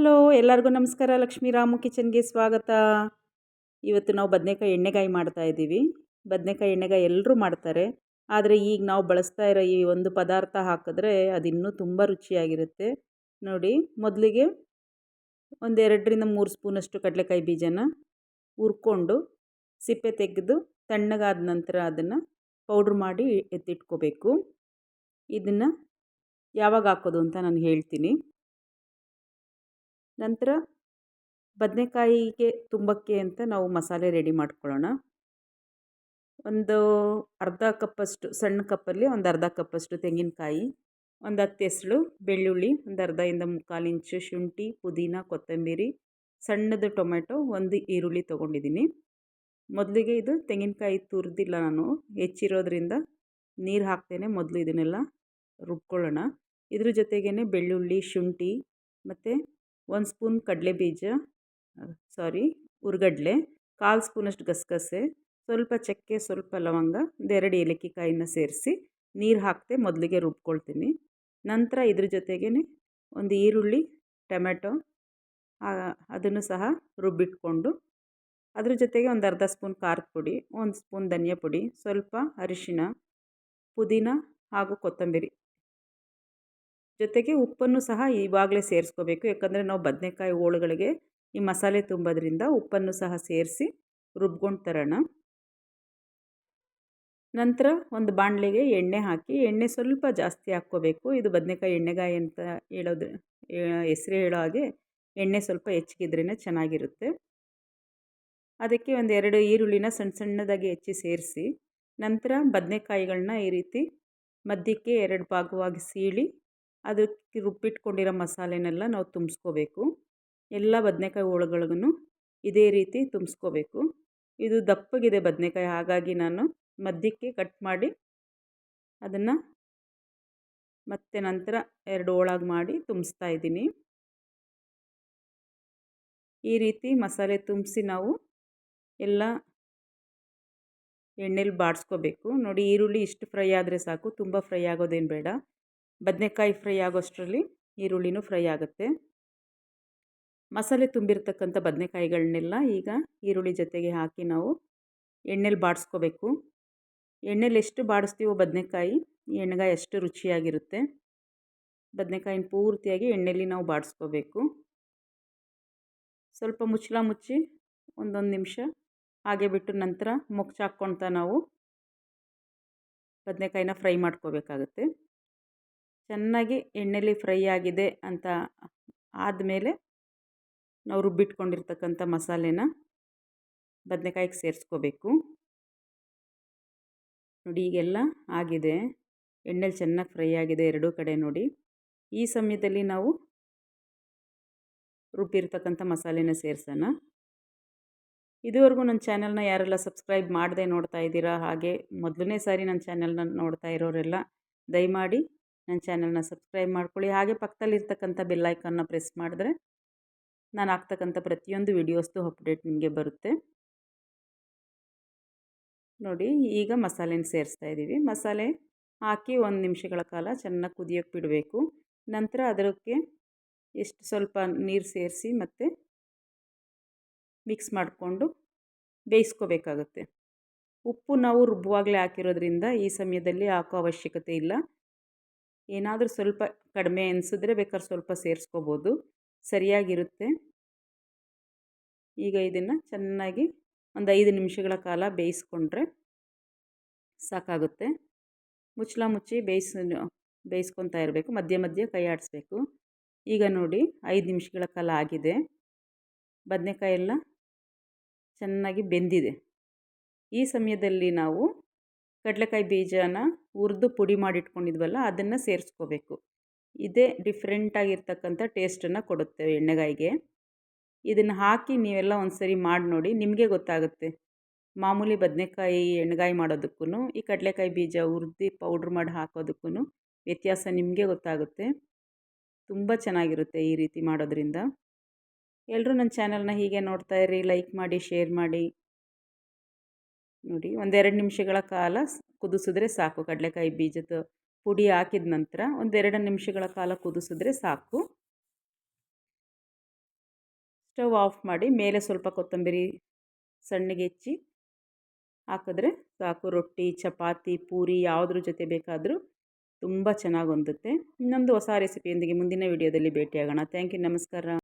Hello ಎಲ್ಲರಿಗೂ ನಮಸ್ಕಾರ. ಲಕ್ಷ್ಮೀ ರಾಮು ಕಿಚನ್ಗೆ ಸ್ವಾಗತ. ಇವತ್ತು ನಾವು ಬದನೆಕಾಯಿ ಎಣ್ಣೆಗಾಯಿ ಮಾಡ್ತಾ ಇದ್ದೀವಿ. ಬದನೆಕಾಯಿ ಎಣ್ಣೆಗಾಯಿ ಎಲ್ಲರೂ ಮಾಡ್ತಾರೆ. ಆದರೆ ಈಗ ನಾವು ಬಳಸ್ತಾ ಇರೋ ಈ ಒಂದು ಪದಾರ್ಥ ಹಾಕಿದ್ರೆ ಅದು ಇನ್ನೂ ತುಂಬ ರುಚಿಯಾಗಿರುತ್ತೆ. ನೋಡಿ, ಮೊದಲಿಗೆ ಒಂದೆರಡರಿಂದ ಮೂರು ಸ್ಪೂನಷ್ಟು ಕಡಲೆಕಾಯಿ ಬೀಜನ ಹುರ್ಕೊಂಡು ಸಿಪ್ಪೆ ತೆಗೆದು ತಣ್ಣಗಾದ ನಂತರ ಅದನ್ನು ಪೌಡ್ರ್ ಮಾಡಿ ಎತ್ತಿಟ್ಕೋಬೇಕು. ಇದನ್ನು ಯಾವಾಗ ಹಾಕೋದು ಅಂತ ನಾನು ಹೇಳ್ತೀನಿ. ನಂತರ ಬದನೆಕಾಯಿಗೆ ತುಂಬಕ್ಕೆ ಅಂತ ನಾವು ಮಸಾಲೆ ರೆಡಿ ಮಾಡ್ಕೊಳ್ಳೋಣ. ಒಂದು ಅರ್ಧ ಕಪ್ಪಷ್ಟು, ಸಣ್ಣ ಕಪ್ಪಲ್ಲಿ ಒಂದು ಅರ್ಧ ಕಪ್ಪಷ್ಟು ತೆಂಗಿನಕಾಯಿ, ಒಂದು ಹತ್ತು ಹೆಸಳು ಬೆಳ್ಳುಳ್ಳಿ, ಒಂದು ಅರ್ಧದಿಂದ ಮುಕ್ಕಾಲು ಇಂಚು ಶುಂಠಿ, ಪುದೀನ, ಕೊತ್ತಂಬರಿ, ಸಣ್ಣದು ಟೊಮೆಟೊ ಒಂದು ಈರುಳ್ಳಿ ತೊಗೊಂಡಿದ್ದೀನಿ. ಮೊದಲಿಗೆ ಇದು ತೆಂಗಿನಕಾಯಿ ತುರಿದಿಲ್ಲ ನಾನು, ಹೆಚ್ಚಿರೋದ್ರಿಂದ ನೀರು ಹಾಕ್ತೇನೆ ಮೊದಲು ಇದನ್ನೆಲ್ಲ ರುಬ್ಕೊಳ್ಳೋಣ. ಇದ್ರ ಜೊತೆಗೇ ಬೆಳ್ಳುಳ್ಳಿ, ಶುಂಠಿ ಮತ್ತು ಒಂದು ಸ್ಪೂನ್ ಕಡಲೆ ಬೀಜ ಸಾರಿ ಹುರ್ಗಡ್ಲೆ ಕಾಲು ಸ್ಪೂನಷ್ಟು ಗಸಗಸೆ ಸ್ವಲ್ಪ ಚಕ್ಕೆ, ಸ್ವಲ್ಪ ಲವಂಗ ಒಂದೆರಡು ಏಲಕ್ಕಿ ಕಾಯಿನ ಸೇರಿಸಿ ನೀರು ಹಾಕ್ತೆ ಮೊದಲಿಗೆ ರುಬ್ಕೊಳ್ತೀನಿ. ನಂತರ ಇದ್ರ ಜೊತೆಗೇ ಒಂದು ಈರುಳ್ಳಿ, ಟೊಮೆಟೊ ಅದನ್ನು ಸಹ ರುಬ್ಬಿಟ್ಕೊಂಡು ಅದ್ರ ಜೊತೆಗೆ ಒಂದು ಅರ್ಧ ಸ್ಪೂನ್ ಖಾರದ ಪುಡಿ, ಒಂದು ಸ್ಪೂನ್ ಧನಿಯಾ ಪುಡಿ, ಸ್ವಲ್ಪ ಅರಿಶಿನ, ಪುದೀನ ಹಾಗೂ ಕೊತ್ತಂಬರಿ. ಜೊತೆಗೆ ಉಪ್ಪನ್ನು ಸಹ ಇವಾಗಲೇ ಸೇರಿಸ್ಕೋಬೇಕು. ಯಾಕಂದರೆ ನಾವು ಬದನೆಕಾಯಿ ಹೋಳುಗಳಿಗೆ ಈ ಮಸಾಲೆ ತುಂಬೋದ್ರಿಂದ ಉಪ್ಪನ್ನು ಸಹ ಸೇರಿಸಿ ರುಬ್ಕೊಂಡು ತರೋಣ. ನಂತರ ಒಂದು ಬಾಣಲೆಗೆ ಎಣ್ಣೆ ಹಾಕಿ, ಎಣ್ಣೆ ಸ್ವಲ್ಪ ಜಾಸ್ತಿ ಹಾಕ್ಕೋಬೇಕು. ಇದು ಬದನೆಕಾಯಿ ಎಣ್ಣೆಗಾಯಿ ಅಂತ ಹೇಳೋದು ಹೆಸ್ರು ಹೇಳೋ ಹಾಗೆ ಎಣ್ಣೆ ಸ್ವಲ್ಪ ಹೆಚ್ಚಿಗಿದ್ರೇ ಚೆನ್ನಾಗಿರುತ್ತೆ. ಅದಕ್ಕೆ ಒಂದು ಎರಡು ಈರುಳ್ಳಿನ ಸಣ್ಣ ಸಣ್ಣದಾಗಿ ಹೆಚ್ಚಿ ಸೇರಿಸಿ, ನಂತರ ಬದನೆಕಾಯಿಗಳನ್ನ ಈ ರೀತಿ ಮಧ್ಯಕ್ಕೆ ಎರಡು ಭಾಗವಾಗಿ ಸೀಳಿ ಅದಕ್ಕೆ ರುಬ್ಬಿಟ್ಕೊಂಡಿರೋ ಮಸಾಲೆನೆಲ್ಲ ನಾವು ತುಂಬಿಸ್ಕೋಬೇಕು. ಎಲ್ಲ ಬದನೆಕಾಯಿ ಹೋಳುಗಳಿಗೂ ಇದೇ ರೀತಿ ತುಂಬಿಸ್ಕೋಬೇಕು. ಇದು ದಪ್ಪಗಿದೆ ಬದನೆಕಾಯಿ, ಹಾಗಾಗಿ ನಾನು ಮಧ್ಯಕ್ಕೆ ಕಟ್ ಮಾಡಿ ಅದನ್ನು ಮತ್ತೆ ನಂತರ ಎರಡು ಹೋಳಾಗಿ ಮಾಡಿ ತುಂಬಿಸ್ತಾ ಇದ್ದೀನಿ. ಈ ರೀತಿ ಮಸಾಲೆ ತುಂಬಿಸಿ ನಾವು ಎಲ್ಲ ಎಣ್ಣೆಲಿ ಬಾಡಿಸ್ಕೋಬೇಕು ನೋಡಿ ಈರುಳ್ಳಿ ಇಷ್ಟು ಫ್ರೈ ಆದರೆ ಸಾಕು, ತುಂಬ ಫ್ರೈ ಆಗೋದೇನು ಬೇಡ. ಬದನೆಕಾಯಿ ಫ್ರೈ ಆಗೋಷ್ಟರಲ್ಲಿ ಈರುಳ್ಳಿನೂ ಫ್ರೈ ಆಗುತ್ತೆ. ಮಸಾಲೆ ತುಂಬಿರ್ತಕ್ಕಂಥ ಬದನೆಕಾಯಿಗಳನ್ನೆಲ್ಲ ಈಗ ಈರುಳ್ಳಿ ಜೊತೆಗೆ ಹಾಕಿ ನಾವು ಎಣ್ಣೆಲಿ ಬಾಡಿಸ್ಕೋಬೇಕು. ಎಣ್ಣೆಲಿ ಎಷ್ಟು ಬಾಡಿಸ್ತೀವೋ ಬದನೆಕಾಯಿ ಎಣ್ಣೆಗಾಯಿ ಎಷ್ಟು ರುಚಿಯಾಗಿರುತ್ತೆ. ಬದನೆಕಾಯಿನ ಪೂರ್ತಿಯಾಗಿ ಎಣ್ಣೆಲಿ ನಾವು ಬಾಡಿಸ್ಕೋಬೇಕು. ಸ್ವಲ್ಪ ಮುಚ್ಚಳ ಮುಚ್ಚಿ ಒಂದೊಂದು ನಿಮಿಷ ಹಾಗೆ ಬಿಟ್ಟು ನಂತರ ಮುಚ್ಚ ನಾವು ಬದನೆಕಾಯಿನ ಫ್ರೈ ಮಾಡ್ಕೋಬೇಕಾಗುತ್ತೆ. ಚೆನ್ನಾಗಿ ಎಣ್ಣೆಲಿ ಫ್ರೈ ಆಗಿದೆ ಅಂತ ಆದಮೇಲೆ ನಾವು ರುಬ್ಬಿಟ್ಕೊಂಡಿರ್ತಕ್ಕಂಥ ಮಸಾಲೆನ ಬದನೆಕಾಯಿಗೆ ಸೇರಿಸ್ಕೋಬೇಕು. ನೋಡಿ ಈಗೆಲ್ಲ ಆಗಿದೆ. ಎಣ್ಣೆಲಿ ಚೆನ್ನಾಗಿ ಫ್ರೈ ಆಗಿದೆ ಎರಡೂ ಕಡೆ ನೋಡಿ. ಈ ಸಮಯದಲ್ಲಿ ನಾವು ರುಬ್ಬಿರ್ತಕ್ಕಂಥ ಮಸಾಲೆನ ಸೇರಿಸೋಣ. ಇದುವರೆಗೂ ನನ್ನ ಚಾನಲ್ನ ಯಾರೆಲ್ಲ ಸಬ್ಸ್ಕ್ರೈಬ್ ಮಾಡದೆ ನೋಡ್ತಾ ಇದ್ದೀರಾ ಹಾಗೆ ಮೊದಲನೇ ಸಾರಿ ನನ್ನ ಚಾನಲ್ನ ನೋಡ್ತಾ ಇರೋರೆಲ್ಲ ದಯಮಾಡಿ ನನ್ನ ಚಾನಲ್ನ ಸಬ್ಸ್ಕ್ರೈಬ್ ಮಾಡ್ಕೊಳ್ಳಿ. ಹಾಗೆ ಪಕ್ಕದಲ್ಲಿರ್ತಕ್ಕಂಥ ಬೆಲ್ಲೈಕನ್ನ ಪ್ರೆಸ್ ಮಾಡಿದ್ರೆ ನಾನು ಹಾಕ್ತಕ್ಕಂಥ ಪ್ರತಿಯೊಂದು ವಿಡಿಯೋಸ್ದು ಅಪ್ಡೇಟ್ ನಿಮಗೆ ಬರುತ್ತೆ. ನೋಡಿ, ಈಗ ಮಸಾಲೆನ ಸೇರಿಸ್ತಾ ಇದ್ದೀವಿ. ಮಸಾಲೆ ಹಾಕಿ ಒಂದು ನಿಮಿಷಗಳ ಕಾಲ ಚೆನ್ನಾಗಿ ಕುದಿಯೋಕ್ಕೆ ಬಿಡಬೇಕು. ನಂತರ ಅದಕ್ಕೆ ಎಷ್ಟು ಸ್ವಲ್ಪ ನೀರು ಸೇರಿಸಿ ಮತ್ತು ಮಿಕ್ಸ್ ಮಾಡಿಕೊಂಡು ಬೇಯಿಸ್ಕೋಬೇಕಾಗುತ್ತೆ. ಉಪ್ಪು ನಾವು ರುಬ್ಬುವಾಗಲೇ ಹಾಕಿರೋದ್ರಿಂದ ಈ ಸಮಯದಲ್ಲಿ ಹಾಕೋ ಅವಶ್ಯಕತೆ ಇಲ್ಲ. ಏನಾದರೂ ಸ್ವಲ್ಪ ಕಡಿಮೆ ಅನಿಸಿದ್ರೆ ಬೇಕಾದ್ರೆ ಸ್ವಲ್ಪ ಸೇರಿಸ್ಕೋಬೋದು. ಸರಿಯಾಗಿರುತ್ತೆ. ಈಗ ಇದನ್ನು ಚೆನ್ನಾಗಿ ಒಂದು ಐದು ನಿಮಿಷಗಳ ಕಾಲ ಬೇಯಿಸ್ಕೊಂಡ್ರೆ ಸಾಕಾಗುತ್ತೆ. ಮುಚ್ಚಲ ಮುಚ್ಚಿ ಬೇಯಿಸ್, ಬೇಯಿಸ್ಕೊತಾ ಇರಬೇಕು. ಮಧ್ಯ ಮಧ್ಯ ಕೈ ಆಡಿಸ್ಬೇಕು ಈಗ ನೋಡಿ ಐದು ನಿಮಿಷಗಳ ಕಾಲ ಆಗಿದೆ. ಬದನೆಕಾಯಿ ಎಲ್ಲ ಚೆನ್ನಾಗಿ ಬೆಂದಿದೆ. ಈ ಸಮಯದಲ್ಲಿ ನಾವು ಕಡಲೆಕಾಯಿ ಬೀಜನ ಹುರಿದು ಪುಡಿ ಮಾಡಿಟ್ಕೊಂಡಿದ್ವಲ್ಲ, ಅದನ್ನು ಸೇರಿಸ್ಕೋಬೇಕು. ಇದೇ ಡಿಫ್ರೆಂಟಾಗಿರ್ತಕ್ಕಂಥ ಟೇಸ್ಟನ್ನು ಕೊಡುತ್ತೆ ಎಣ್ಣೆಗಾಯಿಗೆ. ಇದನ್ನು ಹಾಕಿ ನೀವೆಲ್ಲ ಒಂದು ಸರಿ ಮಾಡಿ ನೋಡಿ ನಿಮಗೆ ಗೊತ್ತಾಗುತ್ತೆ. ಮಾಮೂಲಿ ಬದನೆಕಾಯಿ ಎಣ್ಣೆಗಾಯಿ ಮಾಡೋದಕ್ಕೂ ಈ ಕಡಲೆಕಾಯಿ ಬೀಜ ಹುರಿದು ಪೌಡ್ರ್ ಮಾಡಿ ಹಾಕೋದಕ್ಕೂ ವ್ಯತ್ಯಾಸ ನಿಮಗೆ ಗೊತ್ತಾಗುತ್ತೆ. ತುಂಬ ಚೆನ್ನಾಗಿರುತ್ತೆ ಈ ರೀತಿ ಮಾಡೋದ್ರಿಂದ. ಎಲ್ಲರೂ ನನ್ನ ಚಾನಲ್ನ ಹೀಗೆ ನೋಡ್ತಾ ಇರಿ, ಲೈಕ್ ಮಾಡಿ, ಶೇರ್ ಮಾಡಿ. ನೋಡಿ ಒಂದೆರಡು ನಿಮಿಷಗಳ ಕಾಲ ಕುದಿಸಿದ್ರೆ ಸಾಕು. ಕಡಲೆಕಾಯಿ ಬೀಜದ ಪುಡಿ ಹಾಕಿದ ನಂತರ ಒಂದೆರಡು ನಿಮಿಷಗಳ ಕಾಲ ಕುದಿಸಿದ್ರೆ ಸಾಕು. ಸ್ಟವ್ ಆಫ್ ಮಾಡಿ ಮೇಲೆ ಸ್ವಲ್ಪ ಕೊತ್ತಂಬರಿ ಸಣ್ಣಗೆ ಹೆಚ್ಚಿ ಹಾಕಿದ್ರೆ ಸಾಕು. ರೊಟ್ಟಿ, ಚಪಾತಿ, ಪೂರಿ ಯಾವುದ್ರ ಜೊತೆ ಬೇಕಾದರೂ ತುಂಬ ಚೆನ್ನಾಗಿ ಹೊಂದುತ್ತೆ. ಇನ್ನೊಂದು ಹೊಸ ರೆಸಿಪಿಯೊಂದಿಗೆ ಮುಂದಿನ ವಿಡಿಯೋದಲ್ಲಿ ಭೇಟಿಯಾಗೋಣ. ಥ್ಯಾಂಕ್ ಯು ನಮಸ್ಕಾರ.